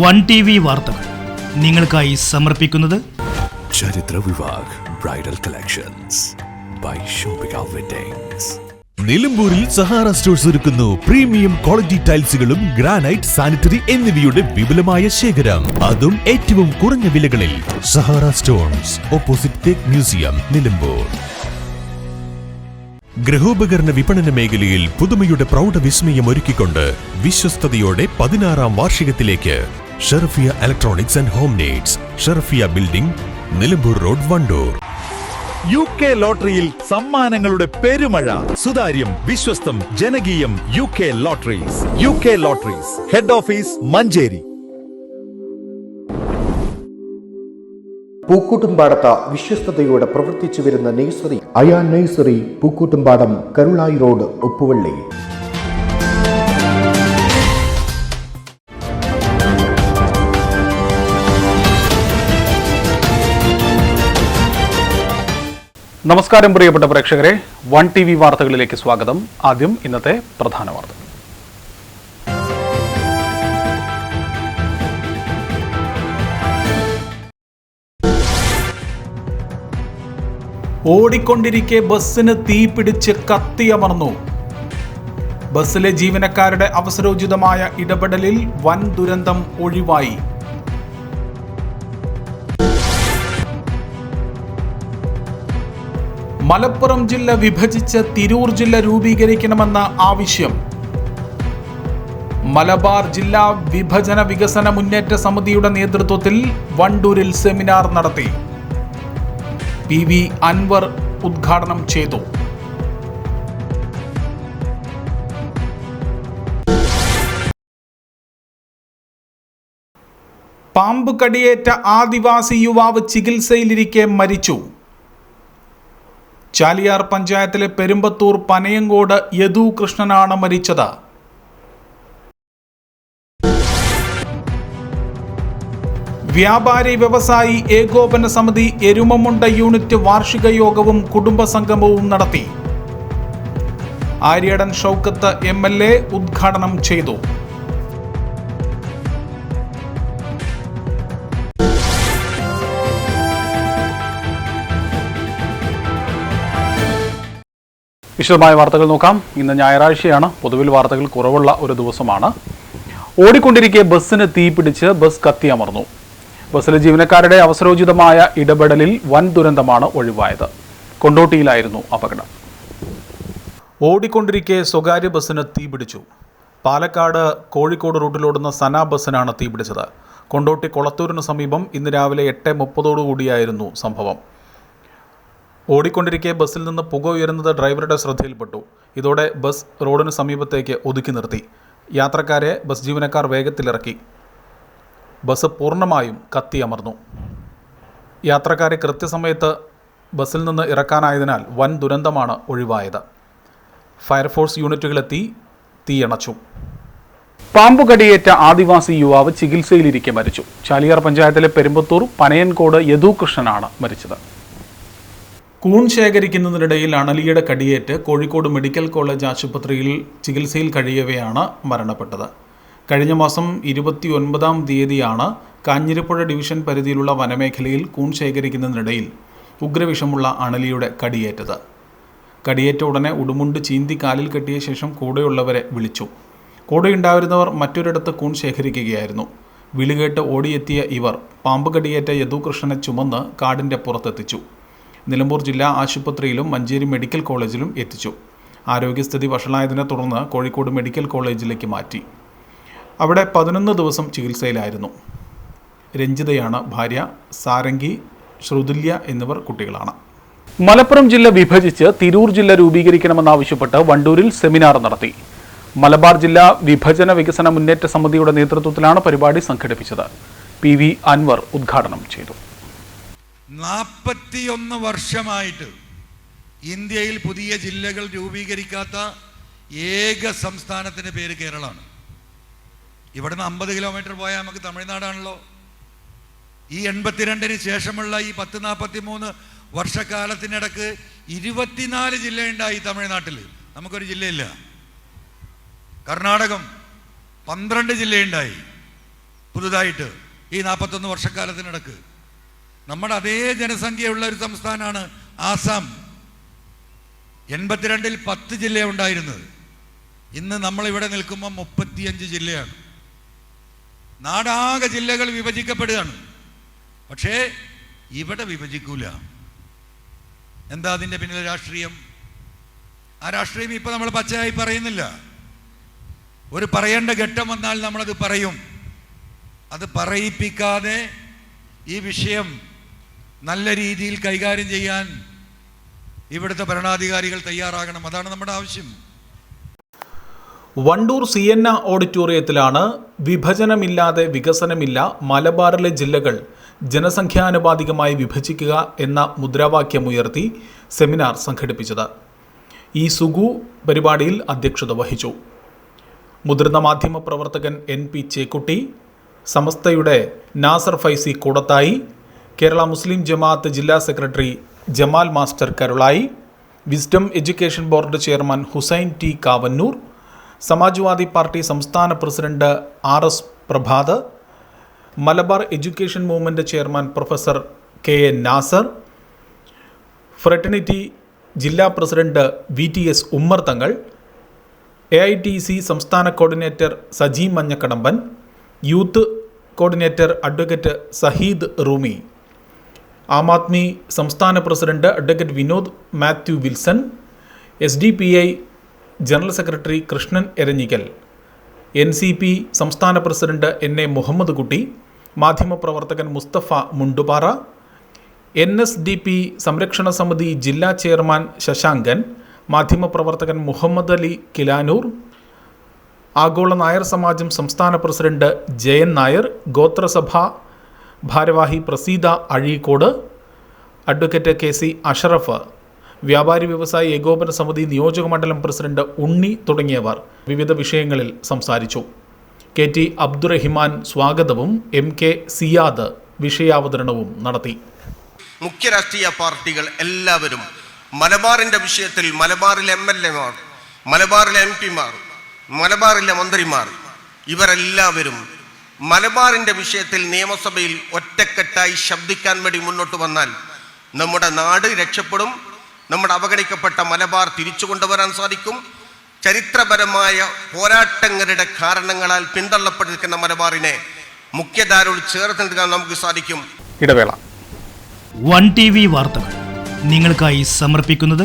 One T V വാർത്തകൾ നിങ്ങൾക്കായി സമർപ്പിക്കുന്നത് Charithra Vivah bridal collections by Shoppika weddings നിലമ്പൂരിൽ സഹാറ സ്റ്റോഴ്സ് ഒരുക്കുന്നു. പ്രീമിയം ക്വാളിറ്റി ടൈൽസുകളും ഗ്രാനൈറ്റ് സാനിറ്ററി എന്നിവയുടെ വിപുലമായ ശേഖരം. അതും ഏറ്റവും കുറഞ്ഞ വിലകളിൽ. Sahara stones opposite teak museum Nilambur. ഗൃഹോപകരണ വിപണന മേഖലയിൽ പുതുമയുടെ പ്രൗഢ വിസ്മയം ഒരുക്കിക്കൊണ്ട് വിശ്വസ്തയോടെ പതിനാറാം വാർഷികത്തിലേക്ക് Sherfiya electronics and home needs Sherfiya building Nilambur road Wandoor. U K ലോട്ടറിയിൽ സമ്മാനങ്ങളുടെ പെരുമഴ. സുതാര്യം വിശ്വസ്തം ജനകീയം U K lotteries U K lotteries head office Manjeri. പൂക്കൂട്ടുംപാടത്ത വിശ്വസ്തയോടെ പ്രവർത്തിച്ചു വരുന്ന nursery Ayan nursery Pookkottumpadam Karulai road Uppuvally. നമസ്കാരം പ്രിയപ്പെട്ട പ്രേക്ഷകരെ വൺ ടി വി വാർത്തകളിലേക്ക് സ്വാഗതം. ആദ്യം ഇന്നത്തെ പ്രധാന വാർത്ത. ഓടിക്കൊണ്ടിരിക്കെ ബസ്സിന് തീപിടിച്ച് കത്തിയമർന്നു ബസ്സിലെ ജീവനക്കാരുടെ അവസരോചിതമായ ഇടപെടലിൽ വൻ ദുരന്തം ഒഴിവായി. മലപ്പുറം ജില്ല വിഭജിച്ച് തിരൂർ ജില്ല രൂപീകരിക്കണമെന്ന ആവശ്യം. മലബാർ ജില്ലാ വിഭജന വികസന മുന്നേറ്റ സമിതിയുടെ നേതൃത്വത്തിൽ വണ്ടൂരിൽ സെമിനാർ നടത്തി. പി വി അൻവർ ഉദ്ഘാടനം ചെയ്തു. പാമ്പ് കടിയേറ്റ ആദിവാസി യുവാവ് ചികിത്സയിലിരിക്കെ മരിച്ചു. ചാലിയാർ പഞ്ചായത്തിലെ പെരുമ്പത്തൂർ പനയങ്കോട് യദു കൃഷ്ണനാണ് മരിച്ചത്. വ്യാപാരി വ്യവസായി ഏകോപന സമിതി എരുമമുണ്ട യൂണിറ്റ് വാർഷിക യോഗവും കുടുംബസംഗമവും നടത്തി. ആര്യടൻ ഷൗക്കത്ത് എ ഉദ്ഘാടനം ചെയ്തു. വിശദമായ വാർത്തകൾ നോക്കാം. ഇന്ന് ഞായറാഴ്ചയാണ്. പൊതുവിൽ വാർത്തകൾ കുറവുള്ള ഒരു ദിവസമാണ്. ഓടിക്കൊണ്ടിരിക്കെ ബസ്സിന് തീപിടിച്ച് ബസ് കത്തിയമർന്നു ബസ്സിലെ ജീവനക്കാരുടെ അവസരോചിതമായ ഇടപെടലിൽ വൻ ദുരന്തമാണ് ഒഴിവായത്. കൊണ്ടോട്ടിയിലായിരുന്നു അപകടം. ഓടിക്കൊണ്ടിരിക്കെ സ്വകാര്യ ബസ്സിന് തീപിടിച്ചു പാലക്കാട് കോഴിക്കോട് റൂട്ടിലോടുന്ന സന ബസ്സിനാണ് തീപിടിച്ചത് കൊണ്ടോട്ടി കൊളത്തൂരിന് സമീപം ഇന്ന് രാവിലെ എട്ട് മുപ്പതോടുകൂടിയായിരുന്നു സംഭവം. ഓടിക്കൊണ്ടിരിക്കെ ബസ്സിൽ നിന്ന് പുക ഉയരുന്നത് ഡ്രൈവറുടെ ശ്രദ്ധയിൽപ്പെട്ടു. ഇതോടെ ബസ് റോഡിന് സമീപത്തേക്ക് ഒതുക്കി നിർത്തി. യാത്രക്കാരെ ബസ് ജീവനക്കാർ വേഗത്തിലിറക്കി. ബസ് പൂർണമായും കത്തിയമർന്നു യാത്രക്കാരെ കൃത്യസമയത്ത് ബസ്സിൽ നിന്ന് ഇറക്കാനായതിനാൽ വൻ ദുരന്തമാണ് ഒഴിവായത്. ഫയർഫോഴ്സ് യൂണിറ്റുകളെത്തി തീയണച്ചു. പാമ്പുകടിയേറ്റ ആദിവാസി യുവാവ് ചികിത്സയിലിരിക്കെ മരിച്ചു. ചാലിയാർ പഞ്ചായത്തിലെ പെരുമ്പത്തൂർ പനയൻകോട് യദുകൃഷ്ണനാണ് മരിച്ചത്. കൂൺ ശേഖരിക്കുന്നതിനിടയിൽ അണലിയുടെ കടിയേറ്റ് കോഴിക്കോട് മെഡിക്കൽ കോളേജ് ആശുപത്രിയിൽ ചികിത്സയിൽ കഴിയവെയാണ് മരണപ്പെട്ടത്. കഴിഞ്ഞ മാസം ഇരുപത്തി ഒൻപതാം തീയതിയാണ് കാഞ്ഞിരപ്പുഴ ഡിവിഷൻ പരിധിയിലുള്ള വനമേഖലയിൽ കൂൺ ശേഖരിക്കുന്നതിനിടയിൽ ഉഗ്രവിഷമുള്ള അണലിയുടെ കടിയേറ്റത്. കടിയേറ്റ ഉടനെ ഉടുമുണ്ട് ചീന്തി കാലിൽ കെട്ടിയ ശേഷം കൂടെയുള്ളവരെ വിളിച്ചു. കൂടെയുണ്ടായിരുന്നവർ മറ്റൊരിടത്ത് കൂൺ ശേഖരിക്കുകയായിരുന്നു. വിളികേട്ട് ഓടിയെത്തിയ ഇവർ പാമ്പ് കടിയേറ്റ യദുകൃഷ്ണനെ ചുമന്ന് കാടിന്റെ പുറത്തെത്തിച്ചു. നിലമ്പൂർ ജില്ലാ ആശുപത്രിയിലും മഞ്ചേരി മെഡിക്കൽ കോളേജിലും എത്തിച്ചു. ആരോഗ്യസ്ഥിതി വഷളായതിനെ തുടർന്ന് കോഴിക്കോട് മെഡിക്കൽ കോളേജിലേക്ക് മാറ്റി. അവിടെ പതിനൊന്ന് ദിവസം ചികിത്സയിലായിരുന്നു. രഞ്ജിതയാണ് ഭാര്യ സാരംഗി ശ്രുതുല്യ എന്നിവർ കുട്ടികളാണ്. മലപ്പുറം ജില്ല വിഭജിച്ച് തിരൂർ ജില്ല രൂപീകരിക്കണമെന്നാവശ്യപ്പെട്ട് വണ്ടൂരിൽ സെമിനാർ നടത്തി. മലബാർ ജില്ലാ വിഭജന വികസന മുന്നേറ്റ സമിതിയുടെ നേതൃത്വത്തിലാണ് പരിപാടി സംഘടിപ്പിച്ചത്. പി വി അൻവർ ഉദ്ഘാടനം ചെയ്തു. നാൽപ്പത്തിയൊന്ന് വർഷമായിട്ട് ഇന്ത്യയിൽ പുതിയ ജില്ലകൾ രൂപീകരിക്കാത്ത ഏക സംസ്ഥാനത്തിന്റെ പേര് കേരളമാണ്. ഇവിടുന്ന് അമ്പത് കിലോമീറ്റർ പോയാൽ നമുക്ക് തമിഴ്നാടാണല്ലോ. ഈ എൺപത്തിരണ്ടിന് ശേഷമുള്ള ഈ പത്ത് നാൽപ്പത്തി മൂന്ന് വർഷക്കാലത്തിനിടക്ക് ഇരുപത്തിനാല് ജില്ലയുണ്ടായി തമിഴ്നാട്ടിൽ. നമുക്കൊരു ജില്ലയില്ല. കർണാടകം പന്ത്രണ്ട് ജില്ലയുണ്ടായി. പുതുതായിട്ട് ഈ നാൽപ്പത്തൊന്ന് വർഷക്കാലത്തിനിടക്ക്. നമ്മുടെ അതേ ജനസംഖ്യയുള്ള ഒരു സംസ്ഥാനമാണ് ആസാം. എൺപത്തിരണ്ടിൽ പത്ത് ജില്ല ഉണ്ടായിരുന്നത്. ഇന്ന് നമ്മളിവിടെ നിൽക്കുമ്പോൾ മുപ്പത്തിയഞ്ച് ജില്ലയാണ്. നാടാകെ ജില്ലകൾ വിഭജിക്കപ്പെടുകയാണ്. പക്ഷേ ഇവിടെ വിഭജിക്കൂല. എന്താ അതിന്റെ പിന്നിലെ രാഷ്ട്രീയം? ആ രാഷ്ട്രീയം ഇപ്പം നമ്മൾ പച്ചയായി പറയുന്നില്ല. ഒരു പറയേണ്ട ഘട്ടം വന്നാൽ നമ്മളത് പറയും. അത് പറയിപ്പിക്കാതെ ഈ വിഷയം നല്ല രീതിയിൽ കൈകാര്യം ചെയ്യാൻ ഇവിടുത്തെ ഭരണാധികാരികൾ തയ്യാറാകണം. അതാണ് നമ്മുടെ ആവശ്യം. വണ്ടൂർ സി എൻ ഓഡിറ്റോറിയത്തിലാണ് വിഭജനമില്ലാതെ വികസനമില്ല മലബാറിലെ ജില്ലകൾ ജനസംഖ്യാനുപാതികമായി വിഭജിക്കുക എന്ന മുദ്രാവാക്യമുയർത്തി സെമിനാർ സംഘടിപ്പിച്ചത്. ഈ സുഗു പരിപാടിയിൽ അധ്യക്ഷത വഹിച്ചു. മുതിർന്ന മാധ്യമ പ്രവർത്തകൻ എൻ പി ചേക്കുട്ടി സമസ്തയുടെ നാസർ ഫൈസി കൂടത്തായി കേരള മുസ്ലിം ജമാഅത്ത് ജില്ലാ secretary Jamal master Karulai wisdom education board chairman Hussain T Kavanoor Samajwadi party സംസ്ഥാന president R S Prabhat Malabar education movement chairman professor K N Nasar fraternity ജില്ലാ president V T S Ummer Thangal A I T C സംസ്ഥാന coordinator Saji Manjakkadamban youth coordinator advocate Saheed Rumi. Aam Aadmi സംസ്ഥാന president advocate Vinod Mathew Wilson S D P I general secretary Krishnan Eranhikkal N C P സംസ്ഥാന president N A Muhammad Kutty മാധ്യമപ്രവർത്തകൻ Musthafa Mundupara N S D P സംരക്ഷണ സമിതി ജില്ലാ chairman Shashankan മാധ്യമപ്രവർത്തകൻ മുഹമ്മദ് അലി കിലാനൂർ ആഗോള നായർ സമാജം സംസ്ഥാന president Jayan Nair ഗോത്രസഭ ഭാരവാഹി Praseetha Azhikode advocate K C Ashraf വ്യാപാരി വ്യവസായി ഏകോപന സമിതി നിയോജക മണ്ഡലം പ്രസിഡന്റ് ഉണ്ണി തുടങ്ങിയവർ വിവിധ വിഷയങ്ങളിൽ സംസാരിച്ചു. കെ ടി അബ്ദുറഹിമാൻ സ്വാഗതവും എം കെ സിയാദ് വിഷയാവതരണവും നടത്തി. മുഖ്യ രാഷ്ട്രീയ പാർട്ടികൾ എല്ലാവരും മലബാറിന്റെ വിഷയത്തിൽ മലബാറിലെ എം എൽ എമാർ മലബാറിലെ എം പിമാർ മലബാറിലെ മന്ത്രിമാർ ഇവരെല്ലാവരും മലബാറിന്റെ വിഷയത്തിൽ നിയമസഭയിൽ ഒറ്റക്കെട്ടായി ശബ്ദിക്കാൻ വേണ്ടി മുന്നോട്ട് വന്നാൽ നമ്മുടെ നാട് രക്ഷപ്പെടും നമ്മുടെ അവഗണിക്കപ്പെട്ട മലബാർ തിരിച്ചു കൊണ്ടുവരാൻ സാധിക്കും. ചരിത്രപരമായ പോരാട്ടങ്ങളുടെ കാരണങ്ങളാൽ പിന്തള്ളപ്പെട്ടിരിക്കുന്ന മലബാറിനെ മുഖ്യധാരയോട് ചേർത്ത് നിൽക്കാൻ നമുക്ക് സാധിക്കും. ഇടവേള. വൺ ടി വി വാർത്തകൾ നിങ്ങൾക്കായി സമർപ്പിക്കുന്നത്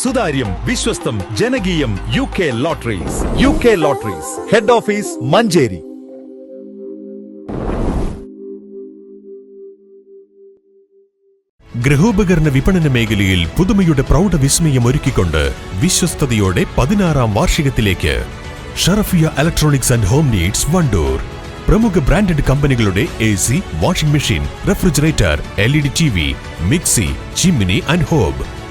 സുതാര്യം വിശ്വസ്തം ജനകീയം U K lotteries U K lotteries head office Manjeri. ഗൃഹോപകരണ വിപണന മേഖലയിൽ പുതുമയുടെ പ്രൗഢ വിസ്മയം ഒരുക്കിക്കൊണ്ട് വിശ്വസ്തയോടെ പതിനാറാം വാർഷികത്തിലേക്ക് Sharafiya electronics and home needs Wandoor. പ്രമുഖ ബ്രാൻഡഡ് കമ്പനികളുടെ A C washing machine refrigerator L E D T V mixie chimney and hob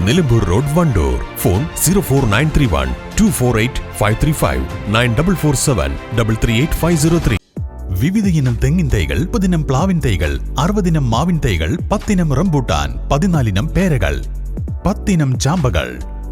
Nilambur road Wandoor phone zero four nine three one two four eight five three five nine double four seven double three eight five zero three. വിവിധ ഇനം തെങ്ങിൻ തൈകൾ മുപ്പതിനം പ്ലാവിൻ തൈകൾ അറുപതിനം മാവിൻ തൈകൾ പത്തിനം rambutan പതിനാലിനം പേരകൾ പത്തിനം ചാമ്പകൾ.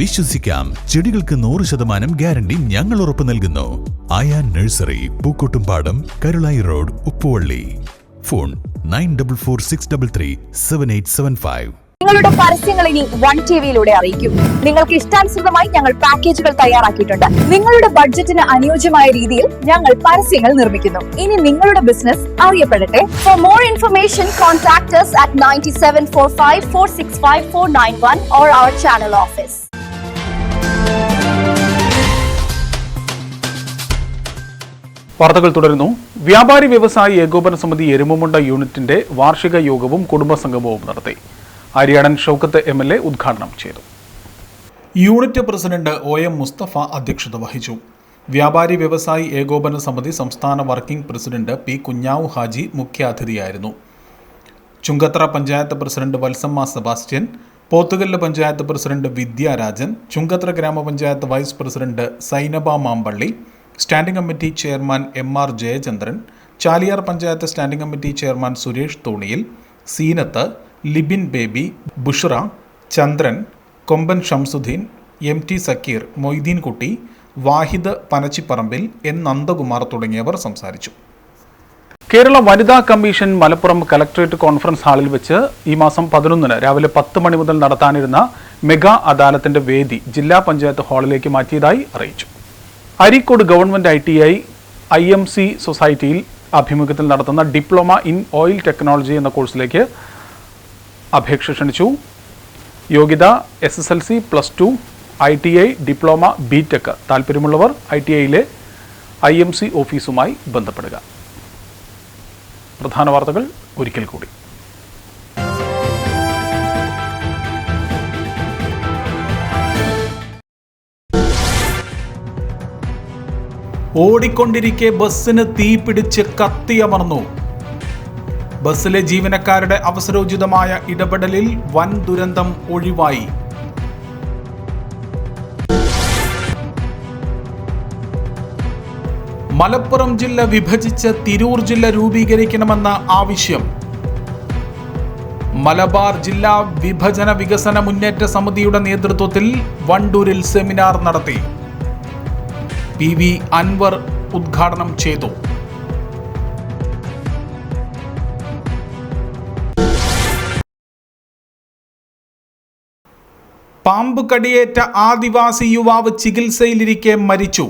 വിശ്വസിക്കാം. ചെടികൾക്ക് നൂറ് ശതമാനം ഗ്യാരണ്ടി ഞങ്ങൾ ഉറപ്പു നൽകുന്നു. Aaya nursery Pookkottumpadam Karulai road Uppuvally. Phone nine double four six double three seven eight seven five. നിങ്ങളുടെ പരസ്യങ്ങൾ ഇനി വൺ ടി വിയിലൂടെ അറിയിക്കും. നിങ്ങൾക്ക് ഇഷ്ടാനുസൃതമായി ഞങ്ങൾ പാക്കേജുകൾ തയ്യാറാക്കിയിട്ടുണ്ട്. നിങ്ങളുടെ ബഡ്ജറ്റിന് അനുയോജ്യമായ രീതിയിൽ ഞങ്ങൾ പരസ്യങ്ങൾ നിർമ്മിക്കുന്നു. ഇനി നിങ്ങളുടെ business അറിയപ്പെടട്ടെ. For more information contact at ninety seven four five four six five four nine one or our channel office വാർത്തകൾ തുടരുന്നു. വ്യാപാരി വ്യവസായി ഏകോപന സമിതി എരുമമുണ്ട യൂണിറ്റിന്റെ വാർഷിക യോഗവും കുടുംബസംഗമവും നടത്തി. ഹരിയാണൻ ഷൗക്കത്ത് എം എൽ എ ഉദ്ഘാടനം ചെയ്തു. Unit president O M Musthafa അധ്യക്ഷത വഹിച്ചു. വ്യാപാരി വ്യവസായി ഏകോപന സമിതി സംസ്ഥാന working president P Kunhavu Haji മുഖ്യാതിഥിയായിരുന്നു. Chungathara panchayat president Valsamma Sebastian Pothukallu panchayat president Vidyarajan Chungathara Grama Panchayat vice president Sainaba Mampally standing committee chairman M R Jayachandran Chaliyar panchayat standing committee chairman Suresh Thoniyil Seenath Libin Baby Bushra Chandran Komban Shamsuddin M T Sakkeer Moideen Kutty Wahid Panachipparambil N Nandakumar തുടങ്ങിയവർ സംസാരിച്ചു. കേരള വനിതാ commission Malappuram collectorate conference ഹാളിൽ വെച്ച് ഈ മാസം പതിനൊന്നിന് രാവിലെ പത്ത് മണി മുതൽ നടത്താനിരുന്ന മെഗാ അദാലത്തിന്റെ വേദി ജില്ലാ പഞ്ചായത്ത് ഹാളിലേക്ക് മാറ്റിയതായി അറിയിച്ചു. Areekode government I T I I M C സൊസൈറ്റിയിൽ ആഭിമുഖ്യത്തിൽ നടത്തുന്ന ഡിപ്ലോമ ഇൻ ഓയിൽ ടെക്നോളജി എന്ന കോഴ്സിലേക്ക് അപേക്ഷ ക്ഷണിച്ചു. യോഗ്യത S S L C plus two I T I diploma B tech. താല്പര്യമുള്ളവർ ഐ ടി ഐയിലെ ഐ എം സി ഓഫീസുമായി ബന്ധപ്പെടുക. പ്രധാന വാർത്തകൾ ഒരിക്കൽ കൂടി. ഓടിക്കൊണ്ടിരിക്കെ ബസ്സിന് തീ പിടിച്ച് കത്തിയമർന്നു ബസ്സിലെ ജീവനക്കാരുടെ അവസരോചിതമായ ഇടപെടലിൽ വൻ ദുരന്തം ഒഴിവായി. മലപ്പുറം ജില്ല വിഭജിച്ച് തിരൂർ ജില്ല രൂപീകരിക്കണമെന്ന ആവശ്യം. മലബാർ ജില്ലാ വിഭജന വികസന മുന്നേറ്റ സമിതിയുടെ നേതൃത്വത്തിൽ വണ്ടൂരിൽ സെമിനാർ നടത്തി. പി വി അൻവർ ഉദ്ഘാടനം ചെയ്തു. പാമ്പ് കടിയേറ്റ ആദിവാസി യുവാവ് ചികിത്സയിലിരിക്കെ മരിച്ചു.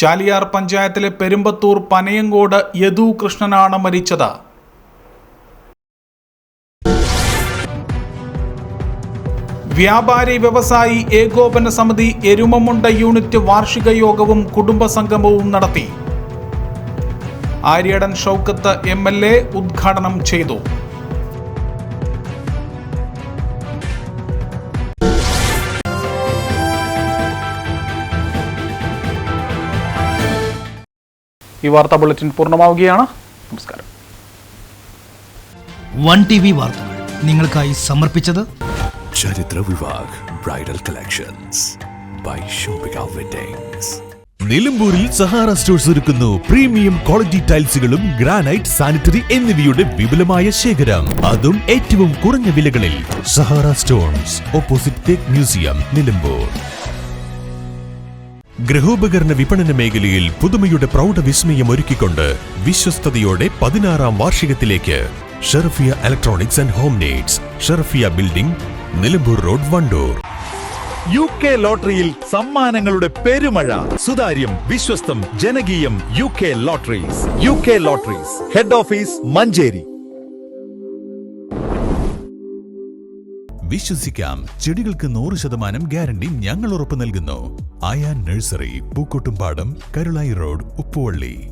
ചാലിയാർ പഞ്ചായത്തിലെ പെരുമ്പത്തൂർ പനയങ്കോട് യദു കൃഷ്ണനാണ് മരിച്ചത്. വ്യാപാരി വ്യവസായി ഏകോപന സമിതി എരുമമുണ്ട യൂണിറ്റ് വാർഷിക യോഗവും കുടുംബസംഗമവും നടത്തി. Aryadan Shoukath M L A ഉദ്ഘാടനം ചെയ്തു. ഈ വാർത്താ ബുള്ളറ്റിൻ പൂർണമാവുകയാണ്. നമസ്കാരം. വൺ ടി വി വാർത്തകൾ നിങ്ങൾക്കായി സമർപ്പിച്ചത് Charithra Vivah bridal collections by Shoppika weddings നിലമ്പൂരിൽ സഹാറ സ്റ്റോഴ്സ് ഒരുക്കുന്നു. പ്രീമിയം ക്വാളിറ്റി ടൈൽസുകളും ഗ്രാനൈറ്റ് സാനിറ്ററി എന്നിവയുടെ വിപുലമായ ശേഖരം. അതും ഏറ്റവും കുറഞ്ഞ വിലകളിൽ. Sahara stones opposite teak museum Nilambur. ഗൃഹോപകരണ വിപണന മേഖലയിൽ പുതുമയുടെ പ്രൗഢ വിസ്മയം ഒരുക്കിക്കൊണ്ട് വിശ്വസ്തയോടെ പതിനാറാം വാർഷികത്തിലേക്ക് Sherfiya electronics and home needs Sherfiya building Nilambur road Wandoor. U K ലോട്ടറിയിൽ സമ്മാനങ്ങളുടെ പെരുമഴ. സുതാര്യം വിശ്വസ്തം ജനകീയം U K lotteries. U K lotteries. Head office Manjeri. വിശ്വസിക്കാം. ചെടികൾക്ക് നൂറ് ശതമാനം ഗ്യാരണ്ടി ഞങ്ങൾ ഉറപ്പു നൽകുന്നു. Ayan nursery Pookkottumpadam Karulai road Uppuvally.